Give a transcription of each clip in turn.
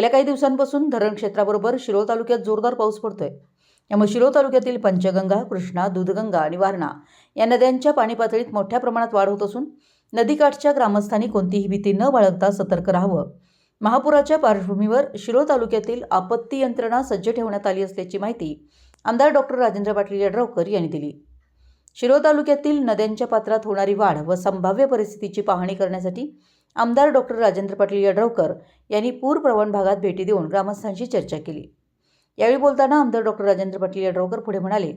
गेल्या काही दिवसांपासून धरण क्षेत्राबरोबर शिरोळ तालुक्यात जोरदार पाऊस पडतोय. त्यामुळे शिरोळ तालुक्यातील पंचगंगा कृष्णा दूधगंगा आणि वारणा या नद्यांच्या पाणी पातळीत मोठ्या प्रमाणात वाढ होत असून नदीकाठच्या ग्रामस्थांनी कोणतीही भीती न बाळगता सतर्क राहावं. महापुराच्या पार्श्वभूमीवर शिरोळ तालुक्यातील आपत्ती यंत्रणा सज्ज ठेवण्यात आली असल्याची माहिती आमदार डॉक्टर राजेंद्र पाटील यड्रावकर यांनी दिली. शिरोळ तालुक्यातील नद्यांच्या पात्रात होणारी वाढ व संभाव्य परिस्थितीची पाहणी करण्यासाठी आमदार डॉक्टर राजेंद्र पाटील यड्रावकर यांनी पूरप्रवण भागात भेटी देऊन ग्रामस्थांशी चर्चा केली. यावेळी बोलताना आमदार डॉक्टर राजेंद्र पाटील यड्रावकर पुढे म्हणाले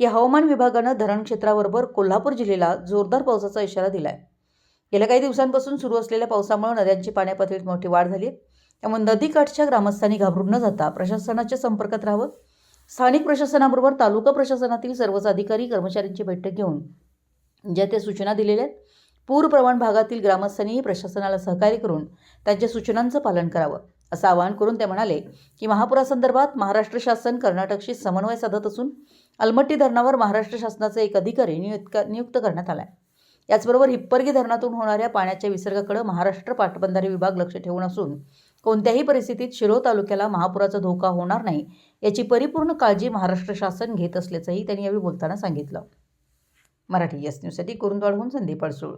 की हवामान विभागानं धरण क्षेत्राबरोबर कोल्हापूर जिल्ह्याला जोरदार पावसाचा इशारा दिलाय. गेल्या काही दिवसांपासून सुरू असलेल्या पावसामुळे नद्यांची पाण्यापातळीत मोठी वाढ झाली त्यामुळे नदीकाठच्या ग्रामस्थांनी घाबरून न जाता प्रशासनाच्या संपर्कात राहावं स्थानिक प्रशासनाबरोबर तालुका प्रशासनातील सर्वच अधिकारी कर्मचाऱ्यांची बैठक घेऊन ज्या त्या सूचना दिलेल्या आहेत पूरप्रवण भागातील ग्रामस्थांनीही प्रशासनाला सहकार्य करून त्यांच्या सूचनांचं पालन करावं असं आवाहन करून ते म्हणाले की महापुरासंदर्भात महाराष्ट्र शासन कर्नाटकशी समन्वय साधत असून अलमट्टी धरणावर महाराष्ट्र शासनाचा एक अधिकारी नियुक्त नियुक्त करण्यात आला आहे याचबरोबर हिप्परगी धरणातून होणाऱ्या पाण्याच्या विसर्गाकडे महाराष्ट्र पाटबंधारे विभाग लक्ष ठेवून असून कोणत्याही परिस्थितीत शिरोळ तालुक्याला महापुराचा धोका होणार नाही याची परिपूर्ण काळजी महाराष्ट्र शासन घेत असल्याचंही त्यांनी यावेळी बोलताना सांगितलं. मराठी यस न्यूजसाठी कुरुंदवाडहून संदीप अडसूळ.